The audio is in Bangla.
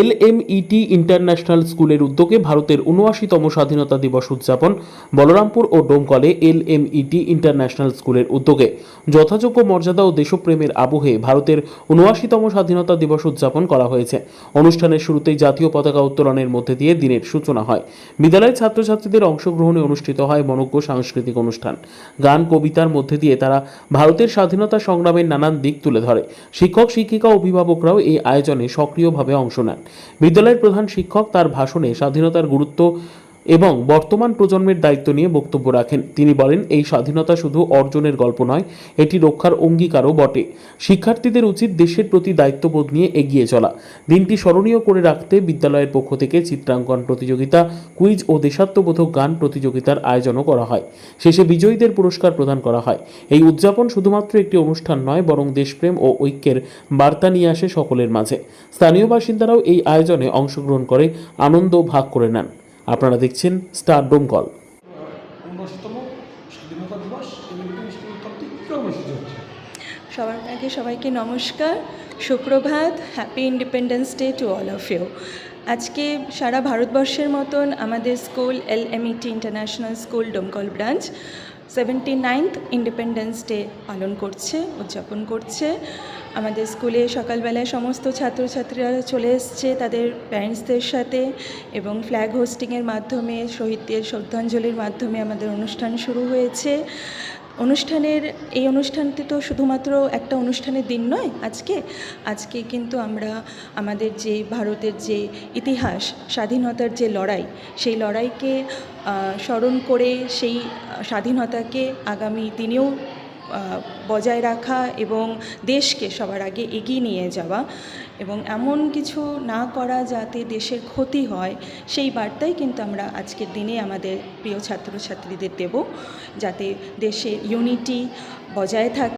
এল এম ইটি ইন্টারন্যাশনাল স্কুলের উদ্যোগে ভারতের উনআশিতম স্বাধীনতা দিবস উদযাপন বলরামপুর ও ডোমকলে L M E T international স্কুলের উদ্যোগে। যথাযোগ্য মর্যাদা ও দেশপ্রেমের আবহে ভারতের উনআশিতম স্বাধীনতা দিবস উদযাপন করা হয়েছে। অনুষ্ঠানের শুরুতেই জাতীয় পতাকা উত্তোলনের মধ্যে দিয়ে দিনের সূচনা হয়। বিদ্যালয়ের ছাত্রছাত্রীদের অংশগ্রহণে অনুষ্ঠিত হয় মনজ্ঞ সাংস্কৃতিক অনুষ্ঠান। গান, কবিতার মধ্যে দিয়ে তারা ভারতের স্বাধীনতা সংগ্রামের নানান দিক তুলে ধরে। শিক্ষক, শিক্ষিকা, অভিভাবকরাও এই আয়োজনে সক্রিয়ভাবে অংশ নেন। বিদ্যালয়ের প্রধান শিক্ষক তার ভাষণে স্বাধীনতার গুরুত্ব এবং বর্তমান প্রজন্মের দায়িত্ব নিয়ে বক্তব্য রাখেন। তিনি বলেন, এই স্বাধীনতা শুধু অর্জনের গল্প নয়, এটি রক্ষার অঙ্গীকারও বটে। শিক্ষার্থীদের উচিত দেশের প্রতি দায়িত্ববোধ নিয়ে এগিয়ে চলা। দিনটি স্মরণীয় করে রাখতে বিদ্যালয়ের পক্ষ থেকে চিত্রাঙ্কন প্রতিযোগিতা, কুইজ ও দেশাত্মবোধক গান প্রতিযোগিতার আয়োজনও করা হয়। শেষে বিজয়ীদের পুরস্কার প্রদান করা হয়। এই উদযাপন শুধুমাত্র একটি অনুষ্ঠান নয়, বরং দেশপ্রেম ও ঐক্যের বার্তা নিয়ে আসে সকলের মাঝে। স্থানীয় বাসিন্দারাও এই আয়োজনে অংশগ্রহণ করে আনন্দ ভাগ করে নেন। আপনারা দেখছেন স্টার ডোমকল স্বাধীনতা দিবস সবার আগে সবাইকে নমস্কার সুপ্রভাত happy independence day to all of you আজকে সারা ভারতবর্ষের মতন আমাদের school L M E T international school Domkal branch seventy ninth independence day পালন করছে, উদযাপন করছে। আমাদের স্কুলে সকালবেলায় সমস্ত ছাত্রছাত্রীরা চলে এসছে তাদের প্যারেন্টসদের সাথে এবং ফ্ল্যাগ হোস্টিংয়ের মাধ্যমে, শহীদদের শ্রদ্ধাঞ্জলির মাধ্যমে আমাদের অনুষ্ঠান শুরু হয়েছে। অনুষ্ঠানের, এই অনুষ্ঠানটি তো শুধুমাত্র একটা অনুষ্ঠানের দিন নয়, আজকে। আজকে কিন্তু আমরা আমাদের যে ভারতের যে ইতিহাস, স্বাধীনতার যে লড়াই, সেই লড়াইকে স্মরণ করে সেই, স্বাধীনতাকে আগামী দিনেও বজায় রাখা এবং দেশকে সবার আগে এগিয়ে নিয়ে যাওয়া এবং এমন কিছু না করা যাতে দেশের ক্ষতি হয়, সেই বার্তাই কিন্তু আমরা আজকের দিনে আমাদের প্রিয় ছাত্রছাত্রীদের দেব। যাতে দেশের ইউনিটি বজায় থাকে